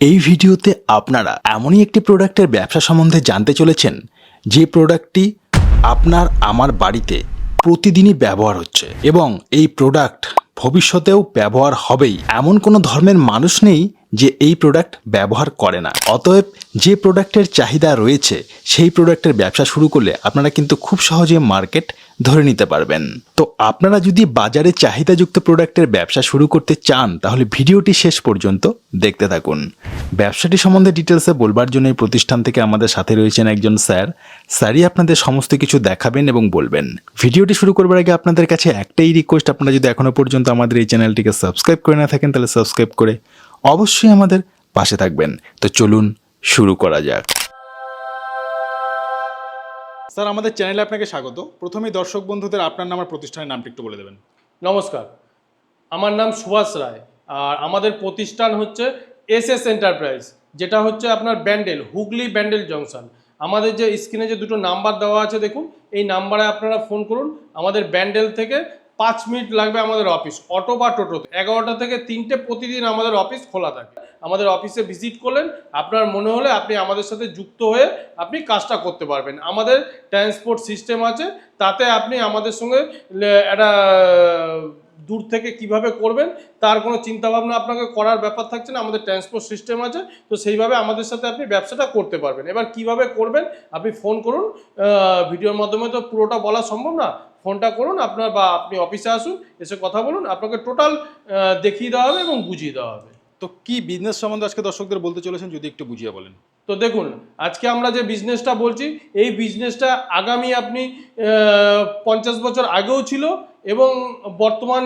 এই ভিডিওতে আপনারা এমনই একটি প্রোডাক্টের ব্যবসা সম্বন্ধে জানতে চলেছেন, যে প্রোডাক্টটি আপনার আমার বাড়িতে প্রতিদিনই ব্যবহার হচ্ছে এবং এই প্রোডাক্ট ভবিষ্যতেও ব্যবহার হবেই। এমন কোনো ধর্মের মানুষ নেই যে এই প্রোডাক্ট ব্যবহার করে না। অতএব যে প্রোডাক্টের চাহিদা রয়েছে, সেই প্রোডাক্টের ব্যবসা শুরু করলে আপনারা কিন্তু খুব সহজে মার্কেট ধরে নিতে পারবেন। তো আপনারা যদি বাজারে চাহিদাযুক্ত প্রোডাক্টের ব্যবসা শুরু করতে চান, তাহলে ভিডিওটি শেষ পর্যন্ত দেখতে থাকুন। ব্যবসাটি সম্বন্ধে ডিটেলসে বলবার জন্য এই প্রতিষ্ঠান থেকে আমাদের সাথে রয়েছেন একজন স্যার। স্যারই আপনাদের সমস্ত কিছু দেখাবেন এবং বলবেন। ভিডিওটি শুরু করবার আগে আপনাদের কাছে একটাই রিকোয়েস্ট আপনারা যদি এখনও পর্যন্ত আমাদের এই চ্যানেলটিকে সাবস্ক্রাইব করে না থাকেন, তাহলে সাবস্ক্রাইব করে অবশ্যই আমাদের পাশে থাকবেন। তো চলুন শুরু করা যাক। স্যার, আমাদের চ্যানেলে আপনাকে স্বাগত। প্রথমেই দর্শক বন্ধুদের আপনার নাম আর প্রতিষ্ঠানের নামটি একটু বলে দেবেন। নমস্কার। আমার নাম সুভাষ রায় আর আমাদের প্রতিষ্ঠান হচ্ছে এস এস এন্টারপ্রাইজ, যেটা হচ্ছে আপনার ব্যান্ডেল, হুগলি ব্যান্ডেল জংশন। আমাদের যে স্ক্রিনে যে দুটো নাম্বার দেওয়া আছে, দেখুন, এই নাম্বারে আপনারা ফোন করুন, আমাদের ব্যান্ডেল থেকে পাঁচ মিনিট লাগবে আমাদের অফিস, অটো বা টোটো এগারোটা থেকে তিনটে প্রতিদিন আমাদের অফিস খোলা থাকে। আমাদের অফিসে ভিজিট করলেন, আপনার মনে হলে আপনি আমাদের সাথে যুক্ত হয়ে আপনি কাজটা করতে পারবেন। আমাদের ট্রান্সপোর্ট সিস্টেম আছে, তাতে আপনি আমাদের সঙ্গে একটা, দূর থেকে কীভাবে করবেন, তার কোনো চিন্তাভাবনা আপনাকে করার ব্যাপার থাকছে না, আমাদের ট্রান্সপোর্ট সিস্টেম আছে, তো সেইভাবে আমাদের সাথে আপনি ব্যবসাটা করতে পারবেন। এবার কীভাবে করবেন, আপনি ফোন করুন ভিডিওর মাধ্যমে তো পুরোটা বলা সম্ভব না ফোনটা করুন আপনার বা আপনি অফিসে আসুন এসে কথা বলুন আপনাকে টোটাল দেখিয়ে দেওয়া হবে এবং বুঝিয়ে দেওয়া হবে। তো কি বিজনেস সম্বন্ধে আজকে দর্শকদের বলতে চলেছেন যদি একটু বুঝিয়ে বলেন? তো দেখুন আজকে আমরা যে বিজনেসটা বলছি এই বিজনেসটা আগামী আপনি পঞ্চাশ বছর আগেও ছিল এবং বর্তমান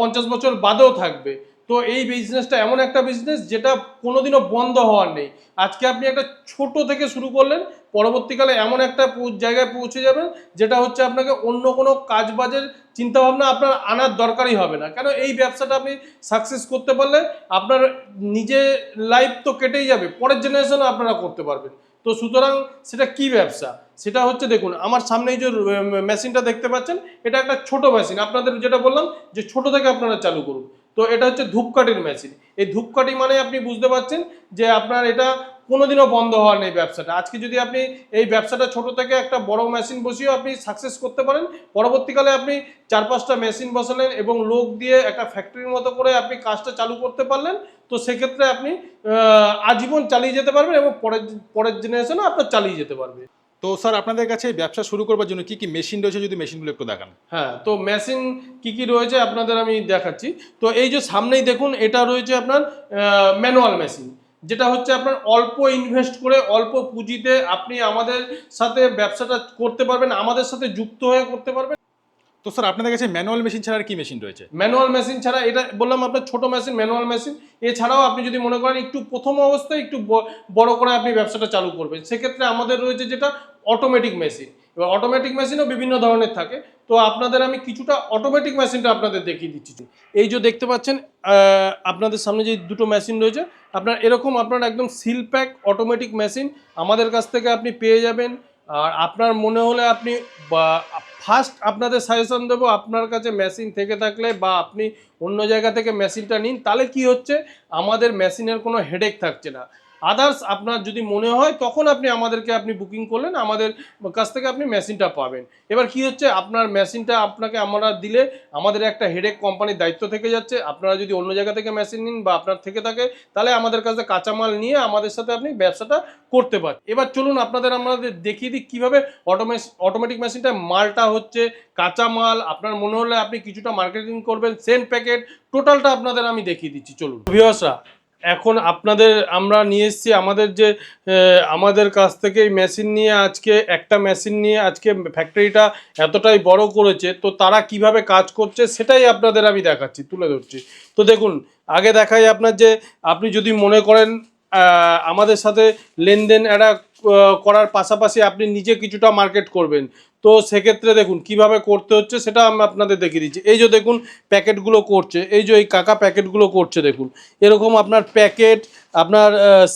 পঞ্চাশ বছর বাদেও থাকবে। তো এই বিজনেসটা এমন একটা বিজনেস যেটা কোনোদিনও বন্ধ হওয়ার নেই। আজকে আপনি একটা ছোট থেকে শুরু করলেন, পরবর্তীকালে এমন একটা জায়গায় পৌঁছে যাবেন, যেটা হচ্ছে আপনাকে অন্য কোনো কাজ বাজের চিন্তাভাবনা আপনার আনার দরকারই হবে না। কেন এই ব্যবসাটা আপনি সাকসেস করতে পারলে আপনার নিজে লাইফ তো কেটেই যাবে, পরের জেনারেশনও আপনারা করতে পারবেন। তো সুতরাং সেটা কি ব্যবসা? সেটা হচ্ছে দেখুন, আমার সামনে এই যে মেশিনটা দেখতে পাচ্ছেন, এটা একটা ছোট মেশিন আপনাদের যেটা বললাম যে ছোট থেকে আপনারা চালু করুন। তো এটা হচ্ছে ধূপকাঠির মেশিন এই ধূপকাঠি মানে আপনি বুঝতে পারছেন যে আপনার এটা কোনোদিনও বন্ধ হওয়ার নেই ব্যবসাটা। আজকে যদি আপনি এই ব্যবসাটা ছোট থেকে একটা বড় মেশিন বসিয়েও আপনি সাকসেস করতে পারেন, পরবর্তীকালে আপনি চার পাঁচটা মেশিন বসালেন এবং লোক দিয়ে একটা ফ্যাক্টরির মতো করে আপনি কাজটা চালু করতে পারলেন, তো সেক্ষেত্রে আপনি আজীবন চালিয়ে যেতে পারবেন এবং পরের পরের জেনারেশনও আপনার চালিয়ে যেতে পারবে। তো স্যার, আপনাদের কাছে ব্যবসা শুরু করবার জন্য কি কি মেশিন রয়েছে যদি মেশিনগুলো একটু দেখান? হ্যাঁ তো মেশিন কি কি রয়েছে আপনাদের আমি দেখাচ্ছি। তো এই যে সামনেই দেখুন, এটা রয়েছে আপনার ম্যানুয়াল মেশিন যেটা হচ্ছে আপনার অল্প ইনভেস্ট করে, অল্প পুঁজিতে আপনি আমাদের সাথে ব্যবসাটা করতে পারবেন, আমাদের সাথে যুক্ত হয়ে করতে পারবেন। তো স্যার, আপনাদের কাছে ম্যানুয়াল মেশিন ছাড়া আর কি মেশিন রয়েছে? ম্যানুয়াল মেশিন ছাড়া, এটা বললাম আপনার ছোট মেশিন, ম্যানুয়াল মেশিন। এছাড়াও আপনি যদি মনে করেন একটু প্রথম অবস্থায় একটু বড় করে আপনি ব্যবসাটা চালু করবেন। সেক্ষেত্রে আমাদের রয়েছে যেটা অটোমেটিক মেশিন এবার অটোমেটিক মেশিনও বিভিন্ন ধরনের থাকে। তো আপনাদের আমি কিছুটা অটোমেটিক মেশিনটা আপনাদের দেখিয়ে দিচ্ছি এই যে দেখতে পাচ্ছেন আপনাদের সামনে যে দুটো মেশিন রয়েছে, আপনার এরকম আপনার একদম সিল প্যাক অটোমেটিক মেশিন আমাদের কাছ থেকে আপনি পেয়ে যাবেন। আর আপনার মনে হলে আপনি ফার্স্ট আপনাদের সাজেশন দেবো, আপনার কাছে মেশিন থেকে থাকলে বা আপনি অন্য জায়গা থেকে মেশিনটা নিন, তাহলে কি হচ্ছে? আমাদের মেশিনের কোনো হেডেক থাকছে না। আদার্স আপনার যদি মনে হয়, তখন আপনি আমাদেরকে আপনি বুকিং করলেন, আমাদের কাছ থেকে আপনি মেশিনটা পাবেন। এবার কি হচ্ছে, আপনার মেশিনটা আপনাকে আমরা দিলে, আমাদের একটা হেডেক কোম্পানির দায়িত্ব থেকে যাচ্ছে, আপনারা যদি অন্য জায়গা থেকে মেশিন নিন বা আপনার থেকে থাকে, তাহলে আমাদের কাছে কাঁচামাল নিয়ে আমাদের সাথে আপনি ব্যবসাটা করতে পারেন। এবার চলুন আপনাদের আমাদের দেখিয়ে দিই, কীভাবে অটোমে অটোমেটিক মেশিনটা মালটা হচ্ছে কাঁচামাল। আপনার মনে হলে আপনি কিছুটা মার্কেটিং করবেন সেন্ট প্যাকেট টোটালটা আপনাদের আমি দেখিয়ে দিচ্ছি, চলুন। ভিওসরা এখন আপনাদের, আমরা নিয়ে এসেছি আমাদের যে আমাদের কাছ থেকে এই মেশিন নিয়ে আজকে, একটা মেশিন নিয়ে আজকে ফ্যাক্টরিটা এতটাই বড় করেছে, তো তারা কীভাবে কাজ করছে সেটাই আপনাদের আমি দেখাচ্ছি, তুলে ধরছি। তো দেখুন, আগে দেখাই আপনার যে, আপনি যদি মনে করেন আমাদের সাথে লেনদেন, একটা করার পাশাপাশি আপনি নিজে কিছুটা মার্কেট করবেন। তো সেক্ষেত্রে দেখুন, কীভাবে করতে হচ্ছে সেটা আমি আপনাদের দেখিয়ে দিচ্ছি। এই যে দেখুন প্যাকেটগুলো করছে, এই যে এই কাকা প্যাকেটগুলো করছে দেখুন, এরকম আপনার প্যাকেট আপনার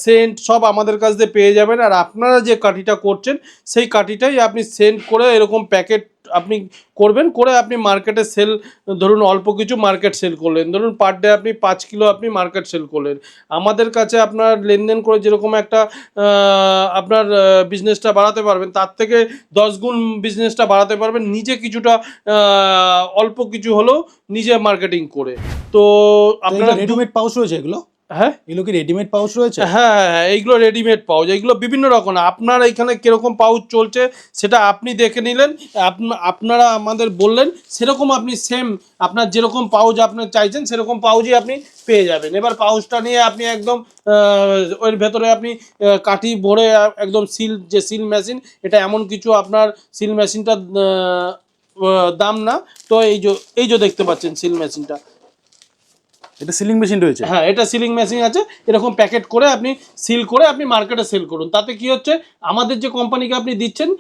সেন্ট সব আমাদের কাছ দিয়ে পেয়ে যাবেন। আর আপনারা যে কাঠিটা করছেন, সেই কাঠিটাই আপনি সেন্ট করে এরকম প্যাকেট আপনি করবেন করে আপনি মার্কেটে সেল ধরুন অল্প কিছু মার্কেট সেল করলেন। ধরুন পার ডে আপনি পাঁচ কিলো আপনি মার্কেট সেল করলেন। আমাদের কাছে আপনার লেনদেন করে যেরকম একটা আপনার বিজনেসটা বাড়াতে পারবেন তার থেকে দশ গুণ বিজনেসটা বাড়াতে পারবেন নিজে কিছুটা অল্প কিছু হলেও নিজে মার্কেটিং করে। তো আপনারা রেডিমেড পাউচ রয়েছে এগুলো? হ্যাঁ? এগুলো কি রেডিমেড পাউচ রয়েছে? হ্যাঁ হ্যাঁ, হ্যাঁ, এইগুলো রেডিমেড পাউচ এইগুলো বিভিন্ন রকম। আপনার এখানে কীরকম পাউচ চলছে সেটা আপনি দেখে নিলেন আপনা- আপনারা আমাদের বললেন সেরকম আপনি সেম আপনার যেরকম পাউচ আপনি চাইছেন সেরকম পাউচই আপনি পেয়ে যাবেন। এবার পাউচটা নিয়ে আপনি একদম ওর ভেতরে আপনি কাঠি ভরে একদম সিল যে সিল মেশিন এটা এমন কিছু আপনার সিল মেশিনটা দাম না। তো এই যে এই যে দেখতে পাচ্ছেন সিল মেশিনটা এটা সিলিং মেশিন রয়েছে? হ্যাঁ এটা সিলিং মেশিন আছে। এরকম প্যাকেট করে আপনি সিল করে আপনি মার্কেটে সেল করুন। তাতে কি হচ্ছে? আমাদের যে কোম্পানিকে আপনি দিচ্ছেন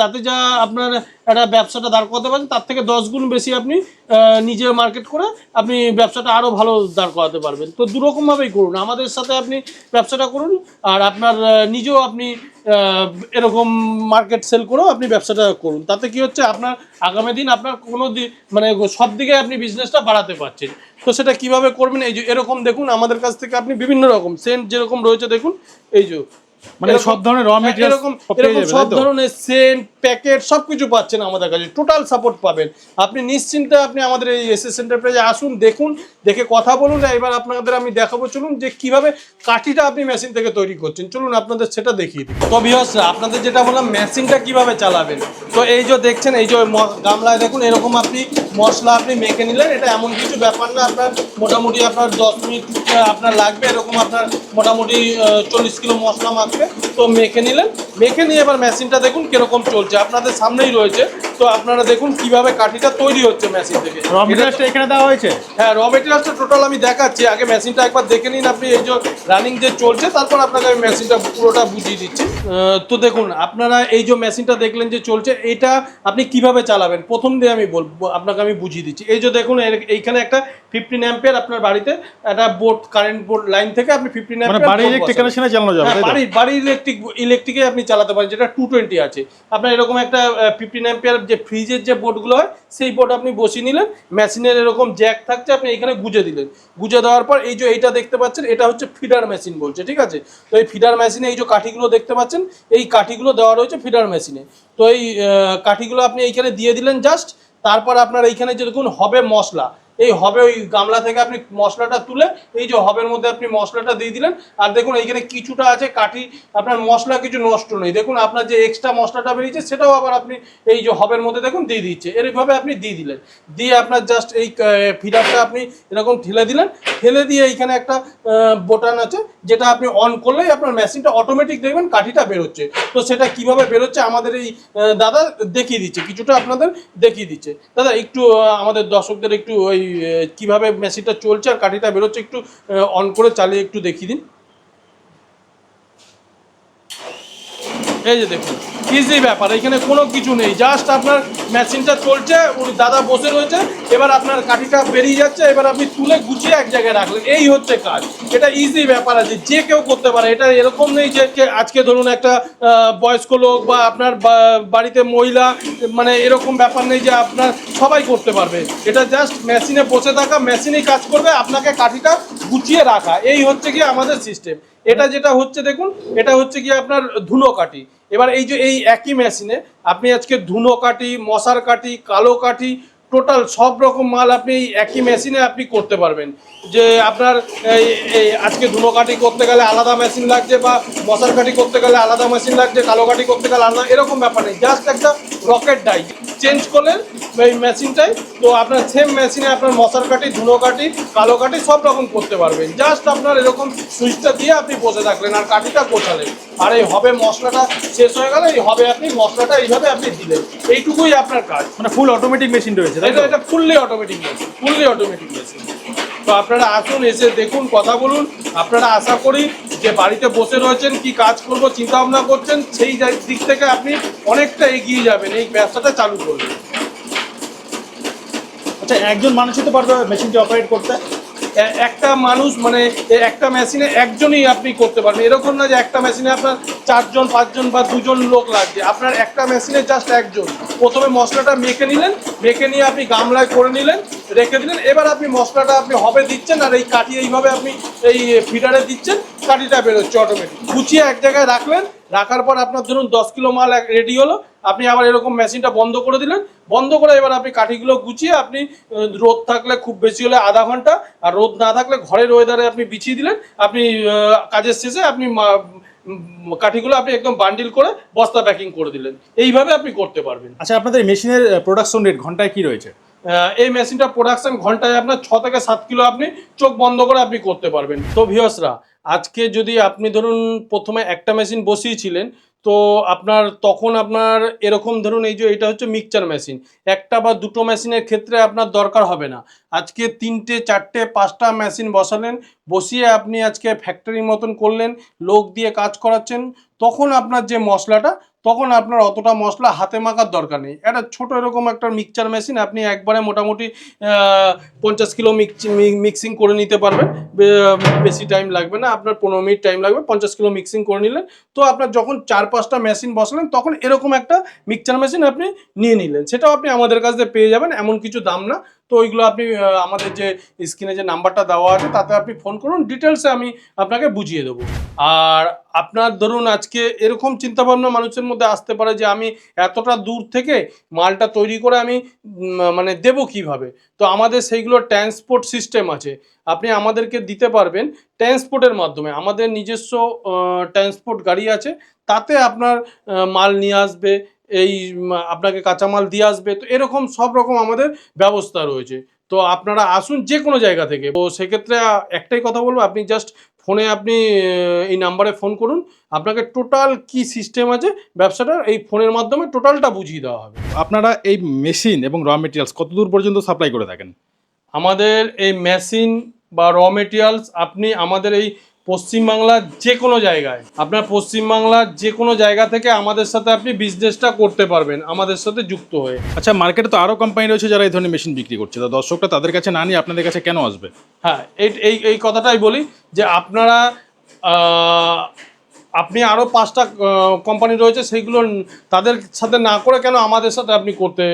তাতে যা আপনার একটা ব্যবসাটা দাঁড় করাতে পারেন, তার থেকে দশ গুণ বেশি আপনি নিজে মার্কেট করে আপনি ব্যবসাটা আরও ভালো দাঁড় করাতে পারবেন। তো দুরকমভাবেই করুন, আমাদের সাথে আপনি ব্যবসাটা করুন, আর আপনার নিজেও আপনি এরকম মার্কেট সেল করেও আপনি ব্যবসাটা করুন। তাতে কি হচ্ছে, আপনার আগামী দিন আপনার কোনো মানে সব দিকে আপনি বিজনেসটা বাড়াতে পারছেন। তো সেটা কীভাবে করবেন, এই যে এরকম দেখুন, আমাদের কাছ থেকে আপনি বিভিন্ন রকম সেন্ট যেরকম রয়েছে দেখুন, এই যে মানে সব ধরনের হ্যাঁ, materials এরকম সব এরকম সব ধরনের সেন্ট প্যাকেট সব কিছু পাচ্ছেন আমাদের কাছে। টোটাল সাপোর্ট পাবেন। আপনি নিশ্চিন্তে আপনি আমাদের এই এস এস এন্টারপ্রাইজে আসুন দেখুন দেখে কথা বলুন এবার আপনাদের আমি দেখাবো চলুন যে কীভাবে কাঠিটা আপনি মেশিন থেকে তৈরি করছেন। চলুন আপনাদের সেটা দেখিয়ে দিই। তো আপনাদের যেটা বললাম মেশিনটা কীভাবে চালাবেন? তো এই যে দেখছেন এই যে গামলায় দেখুন এরকম আপনি মশলা আপনি মেখে নিলেন। এটা এমন কিছু ব্যাপার না আপনার মোটামুটি আপনার দশ মিনিট আপনার লাগবে এরকম আপনার মোটামুটি চল্লিশ কিলো মশলা মাখবে তো মেখে নিলেন। মেখে নিয়ে এবার মেশিনটা দেখুন কীরকম চলছে। আপনাদের সামনেই রয়েছে। তো আপনারা দেখুন কীভাবে কাঠিটা তৈরি হচ্ছে মেশিন থেকে। র মেটেরিয়ালসটা এখানে দেওয়া হয়েছে? হ্যাঁ র মেটেরিয়ালসটা টোটাল আমি দেখাচ্ছি। আগে মেশিনটা একবার দেখে নিন আপনি। এই যে রানিং যে চলছে তারপর আপনাকে আমি মেশিনটা পুরোটা বুঝিয়ে দিচ্ছি। তো দেখুন আপনারা এই যে মেশিনটা দেখলেন যে চলছে এটা আপনি কীভাবে চালাবেন? প্রথম দিয়ে আমি বলব আপনাকে আমি বুঝিয়ে দিচ্ছি। এই যে দেখুন এইখানে একটা ফিফটিন অ্যাম্পিয়ার আপনার বাড়িতে একটা বোর্ড কারেন্ট বোর্ড লাইন থেকে আপনি ফিফটিন মানে বাড়ির ইলেকট্রিক কানেকশনে চালানো যাবে হ্যাঁ? বাড়ির বাড়ির ইলেকট্রিক ইলেকট্রিকে আপনি চালাতে পারেন যেটা টু টোয়েন্টি আছে। আপনার এরকম একটা ফিফটিন অ্যাম্পিয়ার যে ফ্রিজের যে বোর্ডগুলো হয় সেই বোর্ড আপনি বসিয়ে নিলেন মেশিনের এরকম জ্যাক থাকছে আপনি এখানে গুজে দিলেন। গুজে দেওয়ার পর এই যে এইটা দেখতে পাচ্ছেন এটা হচ্ছে ফিডার মেশিন বলছে ঠিক আছে? তো এই ফিডার মেশিনে এই যে কাঠিগুলো দেখতে পাচ্ছেন এই কাঠিগুলো দেওয়া রয়েছে ফিডার মেশিনে তো এই কাঠিগুলো আপনি এইখানে দিয়ে দিলেন জাস্ট তারপর আপনার এইখানে যে দেখুন হবে মশলা। এই হবে ওই গামলা থেকে আপনি মশলাটা তুলে এই যে হবের মধ্যে আপনি মশলাটা দিয়ে দিলেন। আর দেখুন, এইখানে কিছুটা আছে কাঠি, আপনার মশলা কিছু নষ্ট নেই। দেখুন, আপনার যে এক্সট্রা মশলাটা বেরিয়েছে, সেটাও আবার আপনি এই যে হবের মধ্যে দেখুন, দিয়ে দিচ্ছে। এরভাবে আপনি দিয়ে দিলেন। দিয়ে আপনার জাস্ট এই ফিডারটা আপনি এরকম ঠেলে দিলেন। ঠেলে দিয়ে এইখানে একটা বোটান আছে, যেটা আপনি অন করলেই আপনার মেশিনটা অটোমেটিক দেখবেন কাঠিটা বেরোচ্ছে। তো সেটা কীভাবে বেরোচ্ছে আমাদের এই দাদা দেখিয়ে দিচ্ছে, কিছুটা আপনাদের দেখিয়ে দিচ্ছে। দাদা, একটু আমাদের দর্শকদের একটু ওই কীভাবে মেশিনটা চলছে আর কাঠিটা বেরোচ্ছে একটু অন করে চালিয়ে একটু দেখিয়ে দিন। এই যে দেখুন। ইজি ব্যাপার, এখানে কোনো কিছু নেই। জাস্ট আপনার মেশিনটা চলছে, ওর দাদা বসে রয়েছে, এবার আপনার কাঠিটা বেরিয়ে যাচ্ছে, এবার আপনি তুলে গুছিয়ে এক জায়গায় রাখলেন। এই হচ্ছে কাজ। এটা ইজি ব্যাপার আছে, যে কেউ করতে পারে। এটা এরকম নেই যে আজকে ধরুন একটা বয়স্ক লোক বা আপনার বাড়িতে মহিলা মানে এরকম ব্যাপার নেই যে আপনার সবাই করতে পারবে। এটা জাস্ট মেশিনে বসে থাকা মেশিনেই কাজ করবে, আপনাকে কাঠিটা গুছিয়ে রাখা। এই হচ্ছে কি আমাদের সিস্টেম এটা যেটা হচ্ছে, দেখুন, এটা হচ্ছে কি আপনার ধুলো কাঠি। এবার এই যে এই একই মেশিনে আপনি আজকে ধুনো কাটি মশার কাটি কালো কাটি টোটাল সব রকম মাল আপনি এই একই মেশিনে আপনি করতে পারবেন। যে আপনার এই আজকে ধুনো কাটি করতে গেলে আলাদা মেশিন লাগছে বা মশার কাটি করতে গেলে আলাদা মেশিন লাগছে, কালো কাটি করতে গেলে আলাদা, এরকম ব্যাপার নেই। জাস্ট একটা রকেট ডাই চেঞ্জ করলেন এই মেশিনটাই তো আপনার সেম মেশিনে আপনার মশার কাটি ধুলো কাটি কালো কাটি সব রকম করতে পারবেন। জাস্ট আপনার এরকম সুইচটা দিয়ে আপনি বসে থাকলেন আর কাঠিটা গোছালেন। আর এই হবে মশলাটা শেষ হয়ে গেলে এই হবে আপনি মশলাটা এইভাবে আপনি দিলেন। এইটুকুই আপনার কাজ। মানে ফুল অটোমেটিক মেশিন রয়েছে তাই এটা? এটা fully automatic machine fully automatic machine তো আপনারা আসুন, এসে দেখুন, কথা বলুন। আপনারা আশা করি যে বাড়িতে বসে রয়েছেন, কি কাজ করব চিন্তা ভাবনা করছেন, সেই দিক থেকে আপনি অনেকটা এগিয়ে যাবেন, এই ব্যবসাটা চালু করবেন। আচ্ছা একজন মানুষই তো পারবে মেশিনটি অপারেট করতে? একটা মানুষ মানে একটা মেশিনে একজনই আপনি করতে পারবেন। এরকম না যে একটা মেশিনে আপনার চারজন, পাঁচজন বা দুজন লোক লাগবে। আপনার একটা মেশিনে জাস্ট একজন। প্রথমে মশলাটা মেখে নিলেন, মেখে নিয়ে আপনি গামলায় করে নিলেন, রেখে দিলেন। এবার আপনি মশলাটা আপনি হবে দিচ্ছেন, আর এই কাঠি এইভাবে আপনি এই ফিডারে দিচ্ছেন, কাঠিটা বেরোচ্ছে অটোমেটিক গুছিয়ে এক জায়গায় রাখলেন, রাখার পর আপনার ধরুন দশ কিলো মাল রেডি হলো আপনি আবার এরকম মেশিনটা বন্ধ করে দিলেন। বন্ধ করে এবার আপনি কাঠিগুলো গুছিয়ে আপনি রোদ থাকলে খুব বেশি হলে আধা ঘণ্টা আর রোদ না থাকলে ঘরের ওয়েদারে আপনি বিছিয়ে দিলেন। আপনি কাজের শেষে আপনি কাঠিগুলো আপনি একদম বান্ডিল করে বস্তা প্যাকিং করে দিলেন। এইভাবে আপনি করতে পারবেন। আচ্ছা আপনাদের মেশিনের প্রোডাকশন রেট ঘন্টায় কি রয়েছে? এই মেশিনটা প্রোডাকশন ঘন্টায় আপনার ছ থেকে সাত কিলো আপনি চোখ বন্ধ করে আপনি করতে পারবেন। তো ভিওসরা আজকে যদি আপনি ধরুন প্রথমে একটা মেশিন বসিয়েছিলেন তো আপনার তখন আপনার এরকম ধরুন এই যে এটা হচ্ছে মিক্সচার মেশিন একটা বা দুটো মেশিনের ক্ষেত্রে আপনার দরকার হবে না। আজকে তিনটে, চারটে, পাঁচটা মেশিন বসালেন, বসিয়ে আপনি আজকে ফ্যাক্টরির মতন করলেন, লোক দিয়ে কাজ করাচ্ছেন, তখন আপনার যে মশলাটা তখন আপনার অতটা মশলা হাতে মাখার দরকার নেই। একটা ছোট এরকম একটা মিক্সচার মেশিন আপনি একবারে মোটামুটি পঞ্চাশ কিলো মিক্সিং করে নিতে পারবেন। বেশি টাইম লাগবে না, আপনার পনেরো মিনিট টাইম লাগবে। পঞ্চাশ কিলো মিক্সিং করে নিলেন। তো আপনার যখন চার পাঁচটা মেশিন বসালেন, তখন এরকম একটা মিক্সচার মেশিন আপনি নিয়ে নিলেন। সেটাও আপনি আমাদের কাছ থেকে পেয়ে যাবেন, এমন কিছু দাম না। তো ওইগুলো আপনি আমাদের যে স্ক্রিনে যে নাম্বারটা দেওয়া আছে, তাতে আপনি ফোন করুন ডিটেলসে আমি আপনাকে বুঝিয়ে দেবো। আর আপনার ধরুন আজকে এরকম চিন্তাভাবনা মানুষের মধ্যে আসতে পারে যে আমি এতটা দূর থেকে মালটা তৈরি করে আমি মানে দেবো কীভাবে? তো আমাদের সেইগুলো ট্রান্সপোর্ট সিস্টেম আছে। আপনি আমাদেরকে দিতে পারবেন ট্রান্সপোর্টের মাধ্যমে। আমাদের নিজস্ব ট্রান্সপোর্ট গাড়ি আছে। তাতে আপনার মাল নিয়ে আসবে এই আপনাকে কাঁচামাল দিয়ে আসবে। তো এরকম সব রকম আমাদের ব্যবস্থা রয়েছে। তো আপনারা আসুন যে কোনো জায়গা থেকে। তো সেক্ষেত্রে একটাই কথা বলব আপনি জাস্ট ফোনে আপনি এই নাম্বারে ফোন করুন। আপনাকে টোটাল কি সিস্টেম আছে ব্যবসাটা এই ফোনের মাধ্যমে টোটালটা বুঝিয়ে দেওয়া হবে। আপনারা এই মেশিন এবং র মেটেরিয়ালস কত দূর পর্যন্ত সাপ্লাই করে থাকেন? আমাদের এই মেশিন বা র মেটেরিয়ালস আপনি আমাদের এই পশ্চিমবাংলার যে কোনো জায়গায়। আপনার পশ্চিমবাংলার যে কোনো জায়গা থেকে আমাদের সাথে আপনি বিজনেসটা করতে পারবেন আমাদের সাথে যুক্ত হয়ে। আচ্ছা মার্কেটে তো আরও কোম্পানি রয়েছে যারা এই ধরনের মেশিন বিক্রি করছে। তো দর্শকরা তাদের কাছে না নিয়ে আপনাদের কাছে কেন আসবে? হ্যাঁ এই এই এই কথাটাই বলি যে আপনারা আপনি আরও পাঁচটা কোম্পানি রয়েছে, সেইগুলো তাদের সাথে না করে কেন আমাদের সাথে আপনি করতে,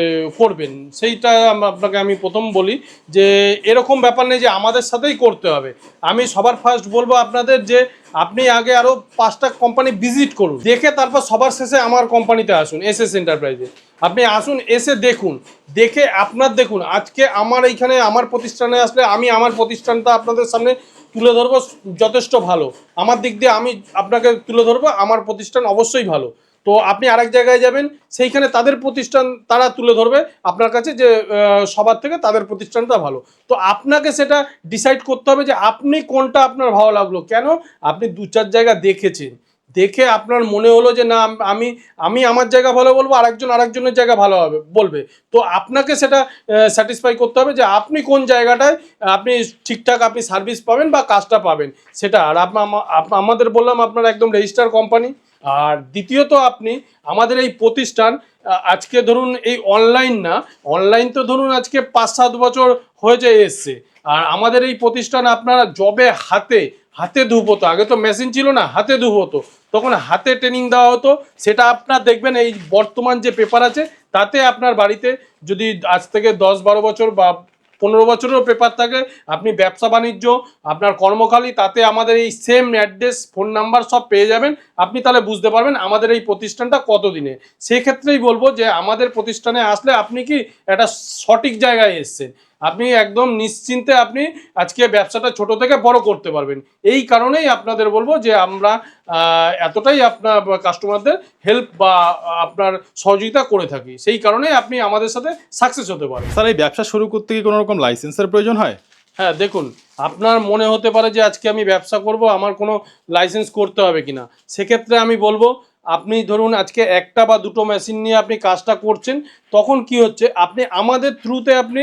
করবেন? সেইটা আপনাকে আমি প্রথম বলি যে, এরকম ব্যাপার নেই যে আমাদের সাথেই করতে হবে। আমি সবার ফার্স্ট বলব আপনাদের যে, আপনি আগে আরও পাঁচটা কোম্পানি ভিজিট করুন। দেখে তারপর সবার শেষে আমার কোম্পানিতে আসুন এস এস এন্টারপ্রাইজে আপনি আসুন, এসে দেখুন। দেখে আপনার দেখুন, আজকে আমার এইখানে, আমার প্রতিষ্ঠানে আসলে আমি আমার প্রতিষ্ঠানটা আপনাদের সামনে তুলে ধরবো যথেষ্ট ভালো। আমার দিক দিয়ে আমি আপনাকে তুলে ধরবো, আমার প্রতিষ্ঠান অবশ্যই ভালো। তো আপনি আরেক জায়গায় যাবেন, সেইখানে তাদের প্রতিষ্ঠান তারা তুলে ধরবে, আপনার কাছে যে সবার থেকে তাদের প্রতিষ্ঠানটা ভালো। তো আপনাকে সেটা ডিসাইড করতে হবে যে আপনি কোনটা আপনার ভালো লাগল। কেন? আপনি দু চার জায়গা দেখেছেন। দেখে আপনার মনে হলো যে না, আমি আমি আমার জায়গা ভালো বলব, আরেকজন আরেকজনের জায়গা ভালো হবে, বলবে। তো আপনাকে সেটা স্যাটিসফাই করতে হবে যে আপনি কোন জায়গাটায়, আপনি ঠিকঠাক আপনি সার্ভিস পাবেন বা কাজটা পাবেন, সেটা আর আমাদের বললাম আপনার একদম রেজিস্টার কোম্পানি আর দ্বিতীয়ত আপনি আমাদের এই প্রতিষ্ঠান আজকে ধরুন এই অনলাইন না অনলাইন তো ধরুন আজকে পাঁচ সাত বছর হয়েছে এসছে। আর আমাদের এই প্রতিষ্ঠান আপনারা জবে হাতে হাতে ধূপ হতো আগে তো মেশিন ছিল না, হাতে ধূপ হতো তখন হাতে ট্রেনিং দেওয়া হতো। সেটা আপনার দেখবেন, এই বর্তমান যে পেপার আছে, তাতে আপনার বাড়িতে যদি আজ থেকে দশ বারো বছর বা পনেরো বছরেরও পেপার থাকে, আপনি ব্যবসা বাণিজ্য, আপনার কর্মখালী, তাতে আমাদের এই সেম অ্যাড্রেস ফোন নাম্বার সব পেয়ে যাবেন। আপনি তাহলে বুঝতে পারবেন আমাদের এই প্রতিষ্ঠানটা কত দিনে সেক্ষেত্রেই বলব যে আমাদের প্রতিষ্ঠানে আসলে আপনি কি একটা সঠিক জায়গায় এসছেন। আপনি একদম নিশ্চিন্তে আপনি আজকে ব্যবসাটা ছোট থেকে বড় করতে পারবেন। এই কারণেই আপনাদের বলব যে আমরা এতটাই আপনার কাস্টমারদের হেল্প বা আপনার সহযোগিতা করে থাকি। সেই কারণেই আপনি আমাদের সাথে সাকসেস হতে পারেন। স্যার এই ব্যবসা শুরু করতে কি কোনো রকম লাইসেন্সের প্রয়োজন হয়? হ্যাঁ দেখুন আপনার মনে হতে পারে যে আজকে আমি ব্যবসা করব আমার কোনো লাইসেন্স করতে হবে কিনা। সেক্ষেত্রে আমি বলব আপনি ধরুন আজকে একটা বা দুটো মেশিন নিয়ে আপনি কাজটা করছেন, তখন কি হচ্ছে? আপনি আমাদের থ্রুতে আপনি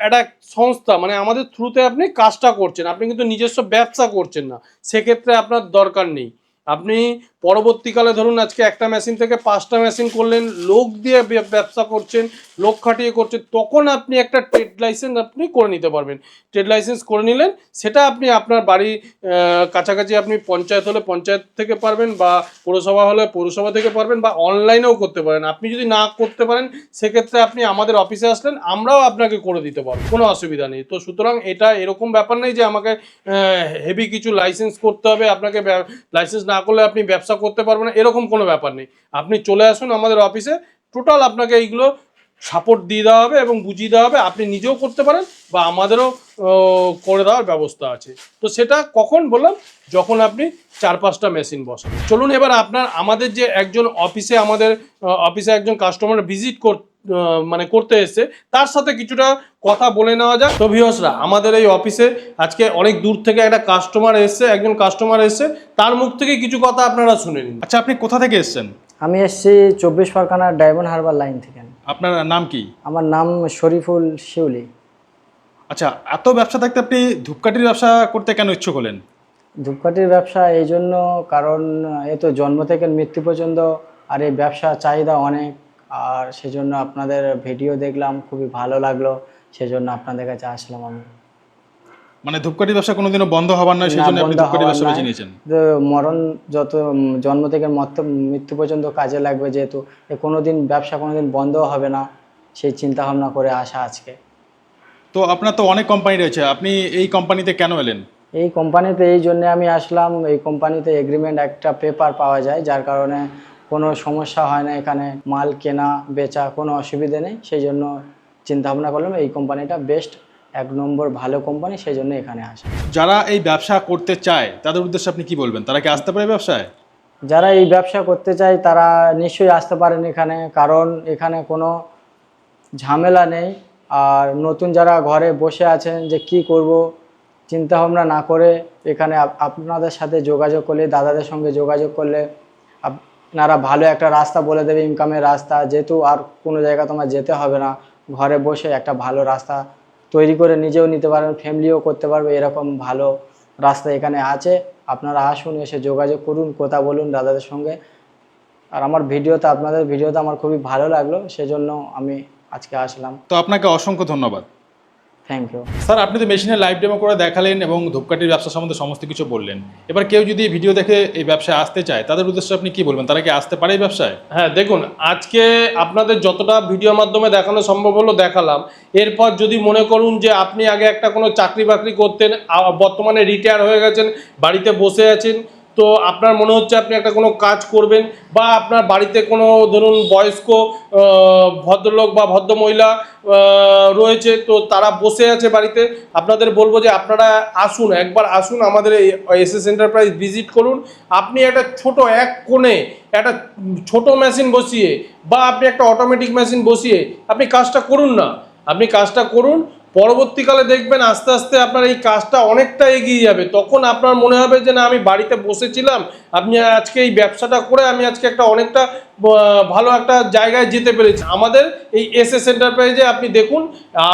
একটা সংস্থা মানে আমাদের থ্রুতে আপনি কাজটা করছেন। আপনি কিন্তু নিজস্ব ব্যবসা করছেন না। সেক্ষেত্রে আপনার দরকার নেই। আপনি পরবর্তীকালে ধরুন আজকে একটা মেশিন থেকে পাঁচটা মেশিন করলেন, লোক দিয়ে ব্যবসা করছেন, লোক খাটিয়ে করছেন, তখন আপনি একটা ট্রেড লাইসেন্স আপনি করে নিতে পারবেন। ট্রেড লাইসেন্স করে নিলেন, সেটা আপনি আপনার বাড়ি কাছাকাছি আপনি পঞ্চায়েত হলে পঞ্চায়েত থেকে পারবেন বা পৌরসভা হলে পৌরসভা থেকে পারবেন বা অনলাইনেও করতে পারেন। আপনি যদি না করতে পারেন, সেক্ষেত্রে আপনি আমাদের অফিসে আসলেন, আমরাও আপনাকে করে দিতে পারব, কোনো অসুবিধা নেই। তো সুতরাং এটা এরকম ব্যাপার নেই যে আমাকে হেভি কিছু লাইসেন্স করতে হবে, আপনাকে লাইসেন্স না করলে আপনি ব্যবসা করতে পারব না এরকম কোনো ব্যাপার নেই। আপনি চলে আসুন আমাদের অফিসে টোটাল আপনাকে এইগুলো সাপোর্ট দিয়ে দেওয়া হবে এবং বুঝিয়ে দেওয়া হবে আপনি নিজেও করতে পারেন বা আমাদেরও করে দেওয়ার ব্যবস্থা আছে। তো সেটা কখন বললাম? যখন আপনি চার পাঁচটা মেশিন বসান চলুন এবার আপনার আমাদের যে একজন অফিসে আমাদের অফিসে একজন কাস্টমার ভিজিট কর আহ, মানে করতে এসছে। তার সাথে কিছুটা কথা বলে নেওয়া যাক। তো ভিওসরা আমাদের এই অফিসে আজকে অনেক দূর থেকে একটা কাস্টমার এসছে একজন কাস্টমার এসছে। তার মুখ থেকে কিছু কথা আপনারা শুনে নিন। আচ্ছা আপনি কোথা থেকে এসেছেন? আমি এসেছি চব্বিশ পরগনার ডায়মন্ড হারবার লাইন থেকে। আপনার নাম কি? আমার নাম শরীফুল শিউলি। আচ্ছা এত ব্যবসা থাকতে আপনি ধূপকাঠির ব্যবসা করতে কেন ইচ্ছুক হলেন? ধূপকাঠির ব্যবসা এই জন্য কারণ এ তো জন্ম থেকে মৃত্যু পর্যন্ত আর এই ব্যবসা চাহিদা অনেক। আর সেজন্য আপনাদের ভিডিও দেখলাম খুবই ভালো লাগল সেজন্য আপনাদের কাছে আসলাম আমি। মানে ধূপকাঠির ব্যবসা কোনোদিনও বন্ধ হবার নয় সেই জন্য আপনি হওয়ার ব্যবসা বেছে নিয়েছেন। মরণ যত জন্ম থেকে মৃত্যু পর্যন্ত কাজে লাগবে যেহেতু কোনোদিন ব্যবসা কোনোদিন বন্ধ হবে না সেই চিন্তা ভাবনা করে আসা আজকে। তো আপনার তো অনেক কোম্পানি রয়েছে আপনি এই কোম্পানিতে কেন এলেন? এই কোম্পানিতে এই জন্য আমি আসলাম এই কোম্পানিতে এগ্রিমেন্ট একটা পেপার পাওয়া যায় যার কারণে কোনো সমস্যা হয় না এখানে মাল কেনা বেচা কোনো অসুবিধে নেই। সেই জন্য চিন্তা ভাবনা করলাম এই কোম্পানিটা বেস্ট এক নম্বর ভালো কোম্পানি সেই জন্য এখানে আসে। যারা এই ব্যবসা করতে চায় তাদের উদ্দেশ্যে আপনি কি বলবেন? তারা কি আসতে পারে ব্যবসায়? যারা এই ব্যবসা করতে চায় তারা নিশ্চয়ই আসতে পারেন এখানে কারণ এখানে কোনো ঝামেলা নেই। আর নতুন যারা ঘরে বসে আছেন যে কি করব চিন্তা ভাবনা না করে এখানে আপনাদের সাথে যোগাযোগ করলে দাদাদের সঙ্গে যোগাযোগ করলে আপনারা ভালো একটা রাস্তা বলে দেবে ইনকামের রাস্তা। যেহেতু আর কোনো জায়গা তোমার যেতে হবে না। ঘরে বসে একটা ভালো রাস্তা তৈরি করে নিজেও নিতে পারবেন ফ্যামিলিও করতে পারবে, এরকম ভালো রাস্তা এখানে আছে। আপনারা আসুন, এসে যোগাযোগ করুন, কথা বলুন দাদাদের সঙ্গে। আর আমার ভিডিওতে, আপনাদের ভিডিওতে আমার খুবই ভালো লাগল, সেজন্য আমি আজকে আসলাম। তো আপনাকে অসংখ্য ধন্যবাদ। থ্যাংক ইউ স্যার আপনি তো মেশিনের লাইভ ডেমো করে দেখালেন এবং ধূপকাঠির ব্যবসা সম্বন্ধে সমস্ত কিছু বললেন। এবার কেউ যদি ভিডিও দেখে এই ব্যবসায় আসতে চায় তাদের উদ্দেশ্যে আপনি কি বলবেন? তারা কি আসতে পারে এই ব্যবসায়? হ্যাঁ দেখুন আজকে আপনাদের যতটা ভিডিও মাধ্যমে দেখানো সম্ভব হলো দেখালাম। এরপর যদি মনে করুন যে আপনি আগে একটা কোনো চাকরি বাকরি করতেন বর্তমানে রিটায়ার হয়ে গেছেন বাড়িতে বসে আছেন তো আপনার মনে হচ্ছে আপনি একটা কোনো কাজ করবেন বা আপনার বাড়িতে কোনো ধরুন বয়স্ক ভদ্রলোক বা ভদ্রমহিলা রয়েছে, তো তারা বসে আছে বাড়িতে, আপনাদের বলব যে আপনারা আসুন, একবার আসুন আমাদের এই এস এস এন্টারপ্রাইজ ভিজিট করুন। আপনি একটা ছোট এক কোণে একটা ছোট মেশিন বসিয়ে বা আপনি একটা অটোমেটিক মেশিন বসিয়ে আপনি কাজটা করুন না। আপনি কাজটা করুন পরবর্তীকালে দেখবেন আস্তে আস্তে আপনার এই কাজটা অনেকটা এগিয়ে যাবে। তখন আপনার মনে হবে যে, না, আমি বাড়িতে বসেছিলাম। আপনি আজকে এই ব্যবসাটা করে আমি আজকে একটা অনেকটা ভালো একটা জায়গায় যেতে পেরেছি। আমাদের এই এস এস এন্টারপ্রাইজে আপনি দেখুন,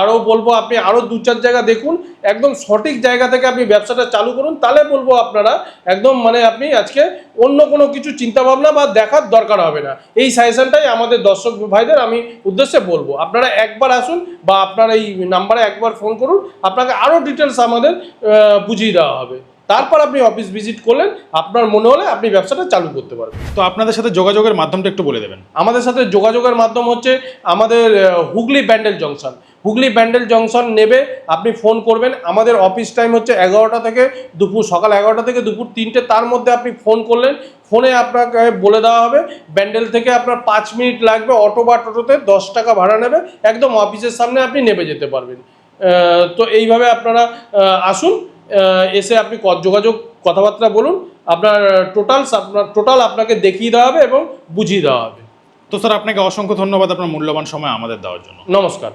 আরও বলব, আপনি আরও দু চার জায়গা দেখুন, একদম সঠিক জায়গা থেকে আপনি ব্যবসাটা চালু করুন। তাহলে বলব আপনারা একদম মানে আপনি আজকে অন্য কোনো কিছু চিন্তা ভাবনা বা দেখার দরকার হবে না। এই সাজেশনটাই আমাদের দর্শক ভাইদের আমি উদ্দেশ্যে বলব। আপনারা একবার আসুন বা আপনার এই নাম্বারে একবার ফোন করুন আপনাকে আরও ডিটেলস আমাদের বুঝিয়ে দেওয়া হবে। তারপর আপনি অফিস ভিজিট করলেন আপনার মনে হলে আপনি ব্যবসাটা চালু করতে পারবেন। তো আপনাদের সাথে যোগাযোগের মাধ্যমটা একটু বলে দেবেন। আমাদের সাথে যোগাযোগের মাধ্যম হচ্ছে আমাদের হুগলি ব্যান্ডেল জংশন। হুগলি ব্যান্ডেল জংশন নেবে আপনি ফোন করবেন। আমাদের অফিস টাইম হচ্ছে এগারোটা থেকে দুপুর সকাল এগারোটা থেকে দুপুর তিনটে তার মধ্যে আপনি ফোন করলেন। ফোনে আপনাকে বলে দেওয়া হবে ব্যান্ডেল থেকে আপনার পাঁচ মিনিট লাগবে অটো বা টোটোতে দশ টাকা ভাড়া নেবে একদম অফিসের সামনে আপনি নেমে যেতে পারবেন। তো এইভাবে আপনারা আসুন এসে আপনি যোগাযোগ কথাবার্তা বলুন আপনার টোটাল আপনার টোটাল আপনাকে দেখিয়ে দেওয়া হবে এবং বুঝিয়ে দেওয়া হবে। তো স্যার আপনাকে অসংখ্য ধন্যবাদ আপনার মূল্যবান সময় আমাদের দেওয়ার জন্য। নমস্কার।